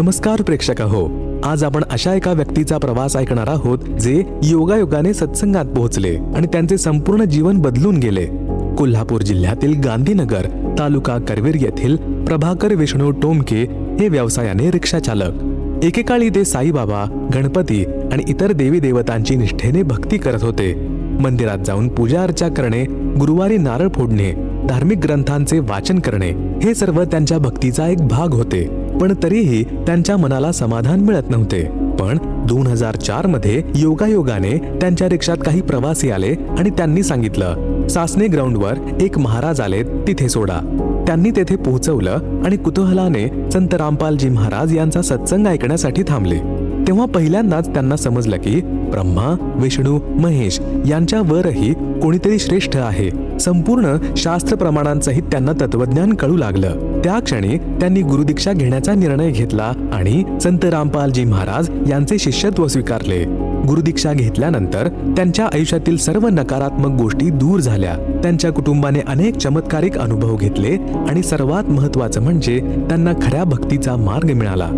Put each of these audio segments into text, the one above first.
नमस्कार प्रेक्षक हो आज आपण अशा एका व्यक्तीचा प्रवास ऐकणार आहोत जे योगायोगाने सत्संगात पोहोचले आणि त्यांचे संपूर्ण जीवन बदलून गेले. कोल्हापूर जिल्ह्यातील गांधीनगर तालुका करवीर येथील प्रभाकर विष्णू टोमके हे व्यवसायाने रिक्षा चालक. एकेकाळी ते साईबाबा गणपती आणि इतर देवी देवतांची निष्ठेने भक्ती करत होते. मंदिरात जाऊन पूजा अर्चा करणे गुरुवारी नारळ फोडणे धार्मिक ग्रंथांचे वाचन करणे हे सर्व त्यांच्या भक्तीचा एक भाग होते. पण तरीही त्यांच्या मनाला समाधान मिळत नव्हते. पण दोन हजार चारमध्ये योगायोगाने त्यांच्या रिक्षात काही प्रवासी आले आणि त्यांनी सांगितलं सासने ग्राउंडवर एक महाराज आले तिथे सोडा. त्यांनी तेथे पोहोचवलं आणि कुतूहलाने संत रामपालजी महाराज यांचा सत्संग ऐकण्यासाठी थांबले. तेव्हा पहिल्यांदाच त्यांना समजलं की ब्रह्मा विष्णू महेश यांच्यावरही कोणीतरी श्रेष्ठ आहे. संपूर्ण शास्त्र प्रमाणांसहित त्यांना तत्वज्ञान कळू लागलं. त्या क्षणी त्यांनी गुरुदीक्षा घेण्याचा निर्णय घेतला आणि संत रामपालजी महाराज यांचे शिष्यत्व स्वीकारले. गुरुदीक्षा घेतल्यानंतर त्यांच्या आयुष्यातील सर्व नकारात्मक गोष्टी दूर झाल्या. त्यांच्या कुटुंबाने अनेक चमत्कारिक अनुभव घेतले आणि सर्वात महत्वाचं म्हणजे त्यांना खऱ्या भक्तीचा मार्ग मिळाला.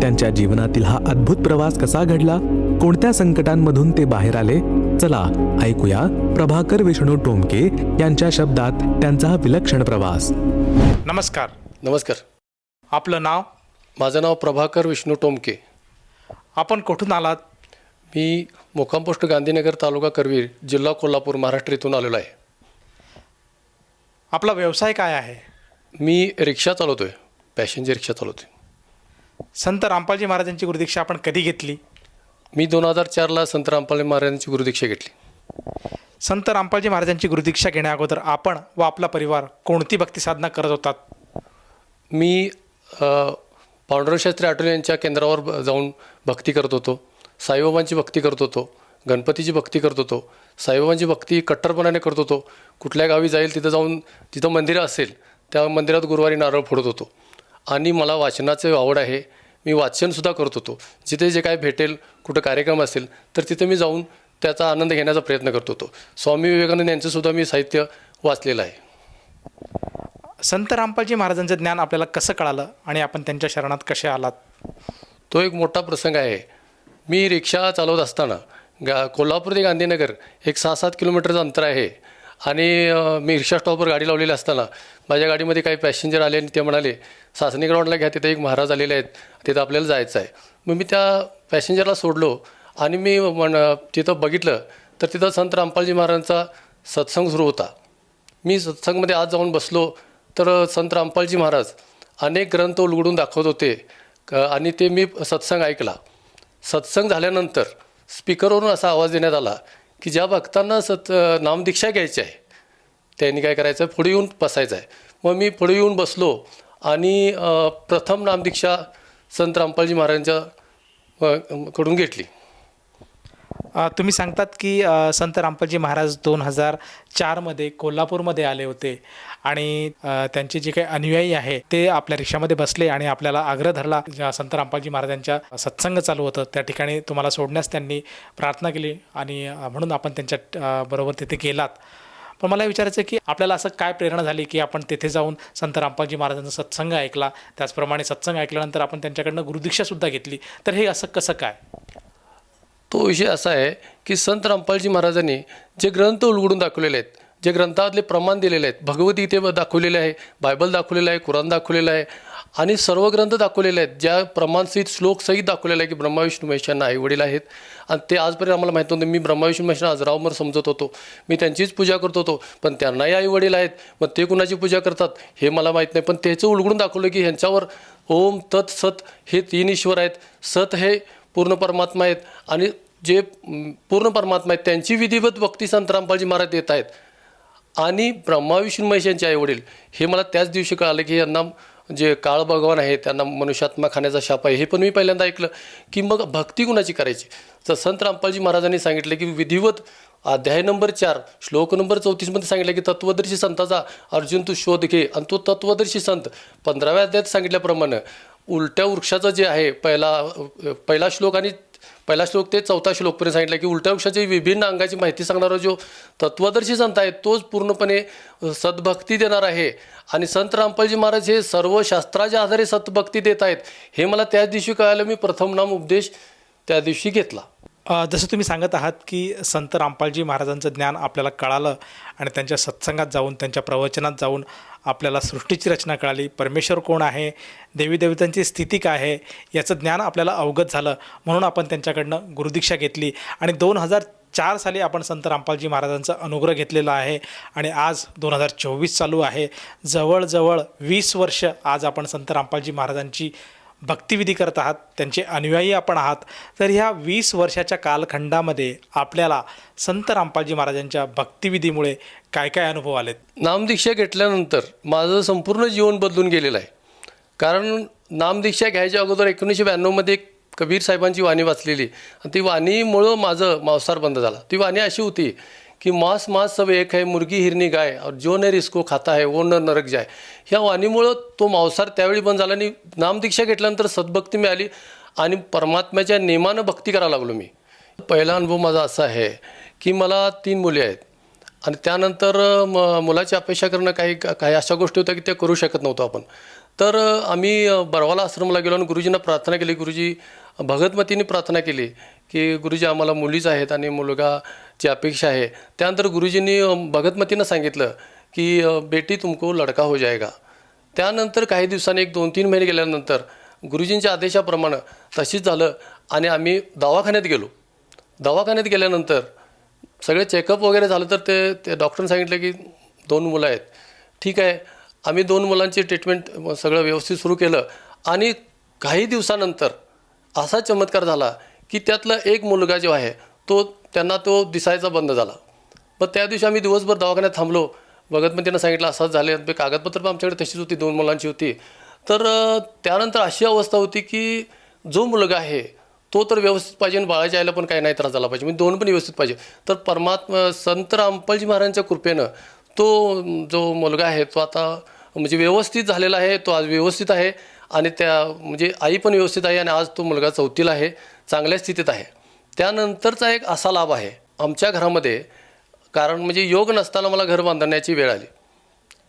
त्यांच्या जीवनातील हा अद्भुत प्रवास कसा घडला? कोणत्या संकटांमधून ते बाहेर आले? चला ऐकूया प्रभाकर विष्णू टोमके यांच्या शब्दात त्यांचा हा विलक्षण प्रवास. नमस्कार. नमस्कार. आपलं नाव? माझं नाव प्रभाकर विष्णू टोमके. आपण कुठून आलात? मी मुक्काम पोस्ट गांधीनगर तालुका करवीर जिल्हा कोल्हापूर महाराष्ट्र इथून आलेलो आहे. आपला व्यवसाय काय आहे? मी रिक्षा चालवतो आहे पॅसेंजर रिक्षा चालवतो आहे संत रामपालजी महाराजांची गुरुदीक्षा आपण कधी घेतली? मी दोन हजार चारला संत रामपाल महाराजांची गुरुदीक्षा घेतली. संत रामपालजी महाराजांची गुरुदीक्षा घेण्या अगोदर आपण व आपला परिवार कोणती भक्ती साधना करत होतात? मी अ, पांडुरंग शास्त्री आठवले यांच्या केंद्रावर जाऊन भक्ती करत होतो. साईबाबांची भक्ती करत होतो. गणपतीची भक्ती करत होतो. साईबाबांची भक्ती कट्टरपणाने करत होतो. कुठल्या गावी जाईल तिथं जाऊन तिथं मंदिरं असेल त्या मंदिरात गुरुवारी नारळ फोडत होतो. आणि मला वाचनाचे आवड आहे. मी वाचनसुद्धा करत होतो. जिथे जे काय भेटेल कुठं कार्यक्रम असेल तर तिथे मी जाऊन त्याचा आनंद घेण्याचा प्रयत्न करत होतो. स्वामी विवेकानंद यांचंसुद्धा मी साहित्य वाचलेलं आहे. संत रामपालजी महाराजांचं ज्ञान आपल्याला कसं कळालं आणि आपण त्यांच्या शरणात कसे आलात? तो एक मोठा प्रसंग आहे. मी रिक्षा चालवत असताना गा कोल्हापूर ते गांधीनगर एक सहा सात किलोमीटरचं अंतर आहे. आणि मी रिक्षा स्टॉपवर गाडी लावलेली असताना माझ्या गाडीमध्ये काही पॅसेंजर आले आणि ते म्हणाले सासणी ग्राउंडला घ्या तिथे एक महाराज आलेले आहेत तिथं आपल्याला जायचं आहे. मग मी त्या पॅसेंजरला सोडलो आणि मी म्हण तिथं बघितलं तर तिथं संत रामपालजी महाराजांचा सत्संग सुरू होता. मी सत्संगमध्ये आज जाऊन बसलो तर संत रामपालजी महाराज अनेक ग्रंथ उलगडून दाखवत होते क- आणि ते मी सत्संग ऐकला. सत्संग झाल्यानंतर स्पीकरवरून असा आवाज देण्यात आला की ज्या भक्तांना सत नामदीक्षा घ्यायची आहे त्यांनी काय करायचं? आहे पुढे येऊन बसायचं आहे. मग मी पुढे येऊन बसलो आणि प्रथम नामदीक्षा संत रामपालजी महाराजांच्या कडून घेतली. तुम्ही सांगतात की संत रामपालजी महाराज दोन हजार चारमध्ये कोल्हापूरमध्ये आले होते आणि त्यांचे जे काही अनुयायी आहे ते आपल्या रिक्षामध्ये बसले आणि आपल्याला आग्रह धरला. संत रामपालजी महाराजांच्या सत्संग चालू होतं त्या ठिकाणी तुम्हाला सोडण्यास त्यांनी प्रार्थना केली आणि म्हणून आपण त्यांच्या बरोबर तिथे गेलात. पण मला विचारायचं आहे की आपल्याला असं काय प्रेरणा झाली की आपण तिथे जाऊन संत रामपालजी महाराजांचा सत्संग ऐकला? त्याचप्रमाणे सत्संग ऐकल्यानंतर आपण त्यांच्याकडनं गुरुदीक्षासुद्धा घेतली. तर हे असं कसं काय? तो विषय असा आहे की संत रामपालजी महाराजांनी जे ग्रंथ उलगडून दाखवलेले आहेत जे ग्रंथातले प्रमाण दिलेले आहेत भगवद्गीते दाखवलेले आहे बायबल दाखवलेलं आहे कुराण दाखवलेलं आहे आणि सर्व ग्रंथ दाखवलेले आहेत ज्या प्रमाणसहित श्लोकसहित दाखवलेलं आहे की ब्रह्माविष्णू महेशांना आईवडील आहेत. आणि ते आजपर्यंत आम्हाला माहीत नव्हतं. मी ब्रह्माविष्णू महेशांना आजरावमर समजत होतो. मी त्यांचीच पूजा करत होतो. पण त्यांनाही आईवडील आहेत. मग ते कुणाची पूजा करतात हे मला माहीत नाही. पण त्याचं उलगडून दाखवलं की ह्यांच्यावर ओम तत् सत हे तीन ईश्वर आहेत. सत हे पूर्ण परमात्मा आहेत. आणि जे पूर्ण परमात्मा आहेत त्यांची विधिवत भक्ती संत रामपालजी महाराज देत आहेत. आणि ब्रह्मा विष्णू महेश यांचे आईवडील हे मला त्याच दिवशी कळालं की यांना जे काळ भगवान आहे त्यांना मनुष्यात्मा खाण्याचा शाप आहे हे पण मी पहिल्यांदा ऐकलं. की मग भक्ती कुणाची करायची? तर संत रामपालजी महाराजांनी सांगितलं की विधिवत अध्याय नंबर चार श्लोक नंबर चौतीसमध्ये सांगितलं की तत्वदर्शी संताचा अर्जुन तू शोध घे. आणि तो तत्वदर्शी संत पंधराव्या अध्यायात सांगितल्याप्रमाणे उलट्या वृक्षाचं जे आहे पहिला पहिला श्लोक आणि पहिला श्लोक ते चौथा श्लोकपर्यंत सांगितलं की उलट्या वृक्षाची विभिन्न अंगाची माहिती सांगणारा जो तत्वदर्शी संत आहे तोच पूर्णपणे सद्भक्ती देणार आहे. आणि संत रामपालजी महाराज हे सर्व शास्त्राच्या आधारे सद्भक्ती देत आहेत. हे मला त्याच दिवशी कळालं मी प्रथम नाम उपदेश त्या दिवशी घेतला. जसं तुम्ही सांगत आहात की संत रामपालजी महाराजांचं ज्ञान आपल्याला कळालं आणि त्यांच्या सत्संगात जाऊन त्यांच्या प्रवचनात जाऊन आपल्याला सृष्टीची रचना कळाली. परमेश्वर कोण आहे? देवी देवतांची स्थिती काय आहे? याचं ज्ञान आपल्याला अवगत झालं. म्हणून आपण त्यांच्याकडनं गुरुदीक्षा घेतली आणि दोन हजार चार साली आपण संत रामपालजी महाराजांचा अनुग्रह घेतलेला आहे आणि आज दोन हजार चोवीस चालू आहे. जवळजवळ वीस वर्ष आज आपण संत रामपालजी महाराजांची भक्तिविधी करत आहात त्यांचे अनुयायी आपण आहात तर ह्या वीस वर्षाच्या कालखंडामध्ये आपल्याला संत रामपालजी महाराजांच्या भक्तिविधीमुळे काय काय अनुभव आलेत? नामदीक्षा घेतल्यानंतर माझं संपूर्ण जीवन बदलून गेलेलं आहे. कारण नामदीक्षा घ्यायच्या अगोदर एकोणीसशे ब्याण्णवमध्ये एक कबीर साहेबांची वाणी वाचलेली. आणि ती वाणीमुळं माझं मांसाहार बंद झाला. ती वाणी अशी होती की मांस मांस सब एक है मुर्गी हिरणी गाय और जो नर इसको खाता है वो नर नरक जाय ह्या वाणीमुळं तो मांसाहार त्यावेळी बंद झाला आणि नामदीक्षा घेतल्यानंतर सद्भक्ती मिळाली आणि परमात्म्याच्या नेमानं भक्ती करायला लागलो मी. पहिला अनुभव माझा असा आहे की मला तीन मुले आहेत आणि त्यानंतर म मुलाची अपेक्षा करणं काही काही अशा गोष्टी होत्या की त्या करू शकत नव्हतो आपण. तर आम्ही बरवाला आश्रमला गेलो आणि गुरुजींना प्रार्थना केली. गुरुजी भगतमतीने प्रार्थना केली की गुरुजी आम्हाला मुलीच आहेत आणि मुलगा ची अपेक्षा आहे. त्यानंतर गुरुजींनी अ, भगतमतीनं सांगितलं की बेटी तुमको लडका हो जाएगा. त्यानंतर काही दिवसांनी एक दोन तीन महिने गेल्यानंतर गुरुजींच्या आदेशाप्रमाणे तशीच झालं आणि आम्ही दवाखान्यात गेलो. दवाखान्यात गेल्यानंतर सगळे चेकअप वगैरे झालं तर ते ते डॉक्टरने सांगितलं की दोन मुलं आहेत. ठीक आहे. आम्ही दोन मुलांची ट्रीटमेंट सगळं व्यवस्थित सुरू केलं आणि काही दिवसानंतर असा चमत्कार झाला की त्यातला एक मुलगा जो आहे तो त्यांना तो दिसायचा बंद झाला. मग त्या दिवशी आम्ही दिवसभर दवाखान्यात थांबलो. भगतमतीनं सांगितलं असंच झाले ते कागदपत्र पण आमच्याकडे तशीच होती दोन मुलांची होती. तर त्यानंतर अशी अवस्था होती की जो मुलगा आहे तो तर व्यवस्थित पाहिजे आणि बाळाच्या आईला पण काही नाही त्रास झाला पाहिजे. म्हणजे दोन पण व्यवस्थित पाहिजे. तर परमात्मा संत रामपालजी महाराजांच्या कृपेनं तो जो मुलगा आहे तो आता म्हणजे व्यवस्थित झालेला आहे तो आज व्यवस्थित आहे. आणि त्या म्हणजे आई पण व्यवस्थित आहे आणि आज तो मुलगा चौथीला आहे. चांगल्या स्थितीत आहे. त्यानंतरचा एक असा लाभ आहे. आमच्या घरामध्ये कारण म्हणजे योग नसताना मला घर बांधण्याची वेळ आली.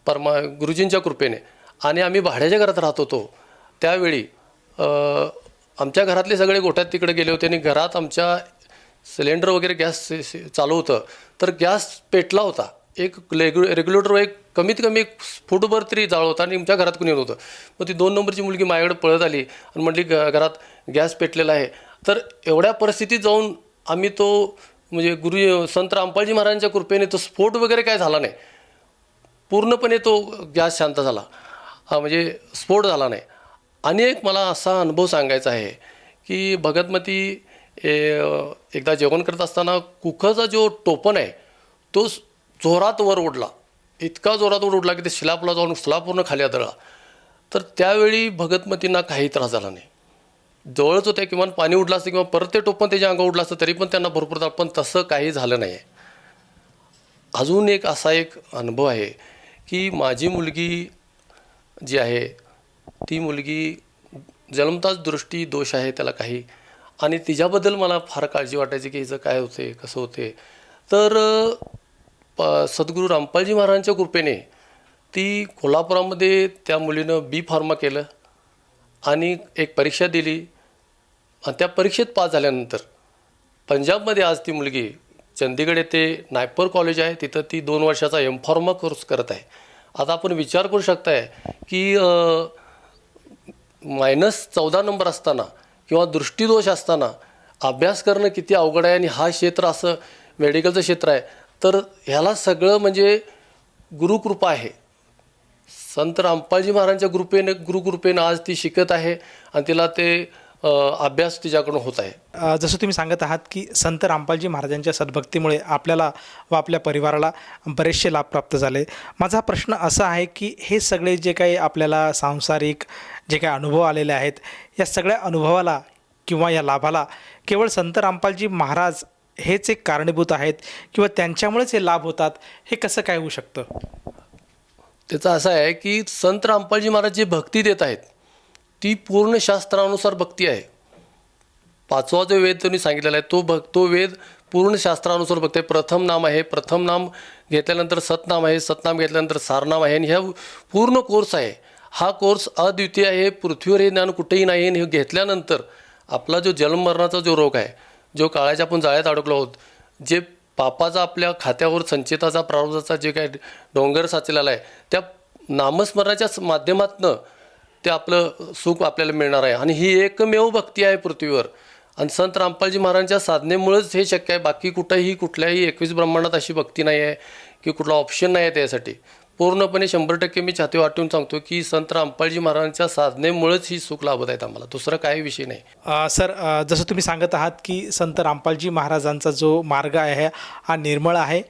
परमा गुरुजींच्या कृपेने. आणि आम्ही भाड्याच्या घरात राहत होतो. त्यावेळी आमच्या घरातले सगळे गोठ्यात तिकडे गेले होते आणि घरात आमच्या सिलेंडर वगैरे गॅस चालू होतं. तर गॅस पेटला होता. एक रेग्यु रेग्युलेटर एक कमीत कमी एक फुटभर तरी जाळ होता आणि आमच्या घरात कुणी नव्हतं. मग ती दोन नंबरची मुलगी माझ्याकडे पळत आली आणि म्हटली घरात गॅस पेटलेला आहे. तर एवढ्या परिस्थितीत जाऊन आम्ही तो म्हणजे गुरु संत रामपालजी महाराजांच्या कृपेने तो स्फोट वगैरे काय झाला नाही. पूर्णपणे तो गॅस शांत झाला. हा म्हणजे स्फोट झाला नाही. आणि एक मला असा अनुभव सांगायचा आहे की भगतमती एकदा जेवण करत असताना कुखाचा जो टोपण आहे तो जोरात वर उडला इतका जोरात वर उडला की ते शिलापुला जाऊन शिला पूर्ण खाली आदळला. तर त्यावेळी भगतमतींना काही त्रास झाला नाही. जवळच होत्या किमान पाणी उडलं असतं किंवा परत ते टोपण त्याच्या अंगावर उडलं असतं तरी पण त्यांना भरपूर त्रास पण तसं काही झालं नाही. अजून एक असा एक अनुभव आहे की माझी मुलगी जी आहे ती मुलगी जन्मताच दृष्टी दोष आहे त्याला काही. आणि तिच्याबद्दल मला फार काळजी वाटायची की हिचं काय होते कसं होते तर प सद्गुरू रामपालजी महाराजांच्या कृपेने ती कोल्हापुरामध्ये त्या मुलीनं बी फार्मा केलं आणि एक परीक्षा दिली. आणि त्या परीक्षेत पास झाल्यानंतर पंजाबमध्ये आज ती मुलगी चंदीगड येथे नायपर कॉलेज आहे. तिथं ती दोन वर्षाचा एम फॉर्मा कोर्स करत आहे. आता आपण विचार करू शकताय की मायनस चौदा नंबर असताना किंवा दृष्टीदोष असताना अभ्यास करणं किती अवघड आहे आणि हा क्षेत्र असं मेडिकलचं क्षेत्र आहे. तर ह्याला सगळं म्हणजे गुरुकृपा आहे. संत रामपालजी महाराजांच्या कृपेने गुरुकृपेनं आज ती शिकत आहे आणि तिला ते अभ्यास तिच्याकडून होत आहे. जसं तुम्ही सांगत आहात की संत रामपालजी महाराजांच्या सद्भक्तीमुळे आपल्याला व आपल्या परिवाराला बरेचसे लाभ प्राप्त झाले. माझा प्रश्न असा आहे की हे सगळे जे काही आपल्याला सांसारिक जे काही अनुभव आलेले आहेत या सगळ्या अनुभवाला किंवा या लाभाला केवळ संत रामपालजी महाराज हेच एक कारणीभूत आहेत किंवा त्यांच्यामुळेच हे लाभ होतात हे कसं काय होऊ शकतं? त्याचं असं आहे की संत रामपालजी महाराज जी भक्ती देत आहेत ती पूर्ण शास्त्रानुसार भक्ती आहे. पाचवा जो वेद त्यांनी सांगितलेला आहे तो भग तो वेद पूर्ण शास्त्रानुसार बघते प्रथम नाम आहे प्रथम नाम घेतल्यानंतर सतनाम आहे सतनाम घेतल्यानंतर सारनाम आहे आणि ह्या पूर्ण कोर्स आहे. हा कोर्स अद्वितीय आहे पृथ्वीवर हे ज्ञान कुठेही नाही आणि हे घेतल्यानंतर आपला जो जन्ममरणाचा जो रोग आहे जो काळाच्या आपण जाळ्यात अडकलो आहोत जे पापाचा आपल्या खात्यावर संचिताचा प्रारंभाचा जे काय डोंगर साचलेला आहे त्या नामस्मरणाच्या माध्यमातनं ते आपलं सुख आपल्याला मिळणार आहे. आणि ही एकमेव भक्ती आहे पृथ्वीवर. आणि संत रामपालजी महाराजांच्या साधनेमुळेच हे शक्य आहे. बाकी कुठंही कुठल्याही एकवीस ब्रह्मांडात अशी भक्ती नाही आहे की कुठला ऑप्शन नाही आहे त्यासाठी. पूर्णपणे शंभर टक्के मी छाती वाटून सांगतो की संत रामपालजी महाराजांच्या साधनेमुळेच ही सुख लाभत आहेत आम्हाला. दुसरं काही विषय नाही. सर जसं तुम्ही सांगत आहात की संत रामपालजी महाराजांचा जो मार्ग आहे हा निर्मळ आहे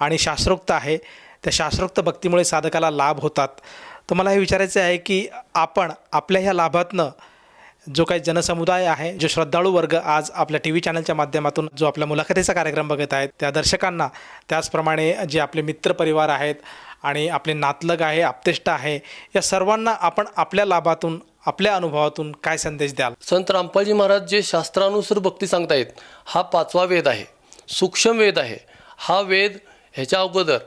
आणि शास्त्रोक्त आहे. त्या शास्त्रोक्त भक्तीमुळे साधकाला लाभ होतात. तर मला हे विचारायचं आहे की आपण आपल्या ह्या लाभातनं जो काही जनसमुदाय आहे जो श्रद्धाळू वर्ग आज आपल्या टी व्ही चॅनलच्या माध्यमातून जो आपल्या मुलाखतीचा कार्यक्रम बघत आहेत त्या दर्शकांना त्याचप्रमाणे जे आपले मित्रपरिवार आहेत आणि आपले नातलग आहे आपतेष्ट आहे या सर्वांना आपण आपल्या लाभातून आपल्या अनुभवातून काय संदेश द्याल? संत रामपालजी महाराज जे शास्त्रानुसार भक्ती सांगतायत हा पाचवा वेद आहे. सूक्ष्म वेद आहे. हा वेद ह्याच्या अगोदर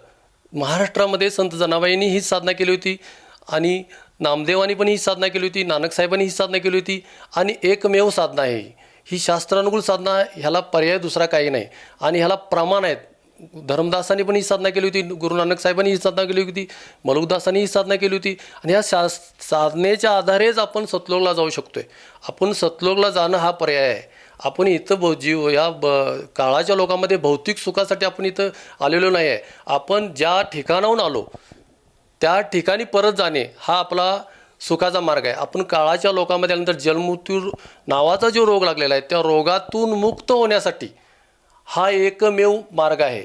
महाराष्ट्रामध्ये संत जनाबाईंनी हीच साधना केली होती. आणि नामदेवानी पण ही साधना केली होती नानक साहेबांनी ही साधना केली होती आणि एकमेव साधना आहे. ही. शास्त्रानुकूल साधना ह्याला पर्याय दुसरा काही नाही. आणि ह्याला प्रमाण आहेत. धर्मदासांनी पण ही साधना केली होती गुरु नानक साहेबांनी ही साधना केली होती मलुकदासांनी ही साधना केली होती आणि ह्या शास साधनेच्या आधारेच आपण सतलोकला जाऊ शकतो आहे आपण सतलोकला जाणं हा पर्याय आहे. आपण इथं भौ जीव या ब काळाच्या लोकांमध्ये भौतिक सुखासाठी आपण इथं आलेलो नाही आहे आपण ज्या ठिकाणाहून आलो त्या ठिकाणी परत जाणे हा आपला सुखाचा मार्ग आहे. आपण काळाच्या लोकांमध्ये आल्यानंतर जलमृत्यू नावाचा जो रोग लागलेला आहे त्या रोगातून मुक्त होण्यासाठी हा एकमेव मार्ग आहे.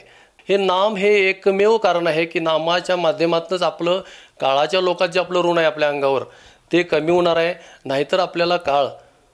हे नाम हे एकमेव कारण आहे की नामाच्या माध्यमातूनच आपलं काळाच्या लोकात जे आपलं ऋण आहे आपल्या अंगावर ते कमी होणार आहे. नाहीतर आपल्याला काळ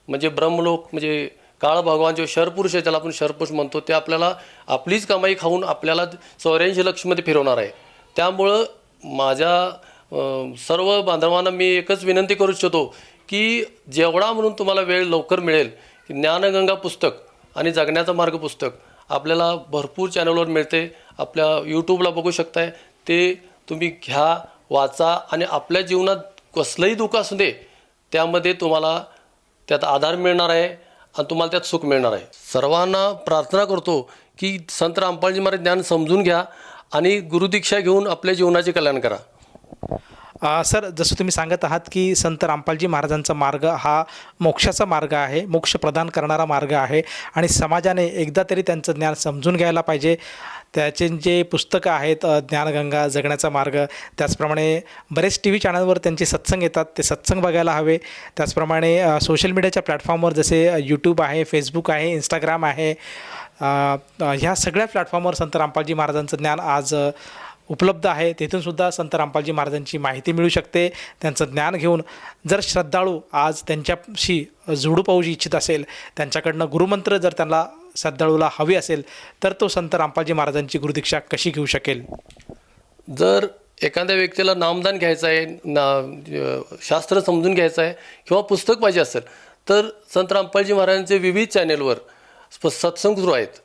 म्हणजे ब्रह्मलोक म्हणजे काळ भगवान जो शरपुरुष आहे त्याला आपण शरपुरुष म्हणतो ते आपल्याला आपलीच कमाई खाऊन आपल्याला चौऱ्याऐंशी लक्षमध्ये फिरवणार आहे. त्यामुळं माझ्या सर्व बांधवांना मी एकच विनंती करू इच्छितो की जेवढा म्हणून तुम्हाला वेळ लवकर मिळेल की ज्ञानगंगा पुस्तक आणि जगण्याचा मार्ग पुस्तक आपल्याला भरपूर चॅनलवर मिळते. आपल्या यूट्यूबला बघू शकताय. ते तुम्ही घ्या वाचा आणि आपल्या जीवनात कसलंही दुःख असू दे त्यामध्ये तुम्हाला त्यात आधार मिळणार आहे आणि तुम्हाला त्यात सुख मिळणार आहे. सर्वांना प्रार्थना करतो की संत रामपालजी महाराज ज्ञान समजून घ्या. आणि गुरुदीक्षा घेऊन आपल्या जीवनाचे कल्याण करा. सर जसं तुम्ही सांगत आहात की संत रामपालजी महाराजांचा मार्ग हा मोक्षाचा मार्ग आहे मोक्ष प्रदान करणारा मार्ग आहे आणि समाजाने एकदा तरी त्यांचं ज्ञान समजून घ्यायला पाहिजे. त्याचे जे पुस्तकं आहेत ज्ञानगंगा जगण्याचा मार्ग त्याचप्रमाणे बरेच टी व्ही चॅनलवर त्यांचे सत्संग येतात ते सत्संग बघायला हवे. त्याचप्रमाणे सोशल मीडियाच्या प्लॅटफॉर्मवर जसे यूट्यूब आहे फेसबुक आहे इंस्टाग्राम आहे ह्या सगळ्या प्लॅटफॉर्मवर संत रामपालजी महाराजांचं ज्ञान आज उपलब्ध आहे. तेथून सुद्धा संत रामपालजी महाराजांची माहिती मिळू शकते त्यांचं ज्ञान घेऊन. जर श्रद्धाळू आज त्यांच्याशी जुडू पाहू इच्छित असेल त्यांच्याकडनं गुरुमंत्र जर त्यांना श्रद्धाळूला हवी असेल तर तो संत रामपालजी महाराजांची गुरुदीक्षा कशी घेऊ शकेल? जर एखाद्या व्यक्तीला नामदान घ्यायचं आहे ना शास्त्र समजून घ्यायचं आहे किंवा पुस्तक पाहिजे असेल तर संत रामपालजी महाराजांचे विविध चॅनेलवर स्प- सत्संग सुरू आहेत.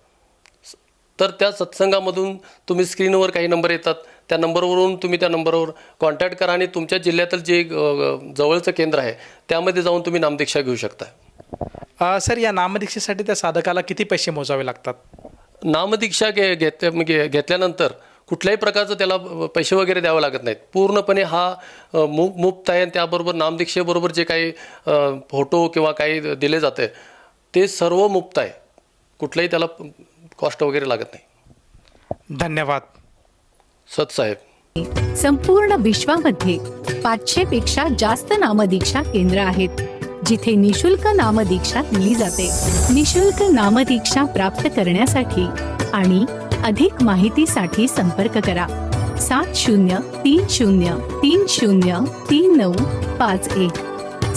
तर त्या सत्संगामधून तुम्ही स्क्रीनवर काही नंबर येतात. त्या नंबरवरून तुम्ही त्या नंबरवर कॉन्टॅक्ट करा आणि तुमच्या जिल्ह्यातील जे जवळचं केंद्र आहे त्यामध्ये जाऊन तुम्ही नामदीक्षा घेऊ शकता. सर या नामदीक्षेसाठी त्या साधकाला किती पैसे मोजावे लागतात? नामदीक्षा घे घेत म्हणजे घेतल्यानंतर कुठल्याही प्रकारचं त्याला पैसे वगैरे द्यावे लागत नाहीत. पूर्णपणे हा मु मुक्त आहे आणि त्याबरोबर नामदीक्षेबरोबर जे काही फोटो किंवा काही दिले जाते ते सर्व मुक्त आहे. कुठलंही त्याला कॉस्ट वगैरे लागत नाही. धन्यवाद. सतसाहेब संपूर्ण विश्वामध्ये पाचशे पेक्षा जास्त नामदीक्षा केंद्र आहेत जिथे निशुल्क नामदीक्षा दिली जाते. निशुल्क नामदीक्षा प्राप्त करण्यासाठी आणि अधिक माहितीसाठी संपर्क करा. सात शून्य तीन शून्य तीन शून्य तीन नऊ पाच एक.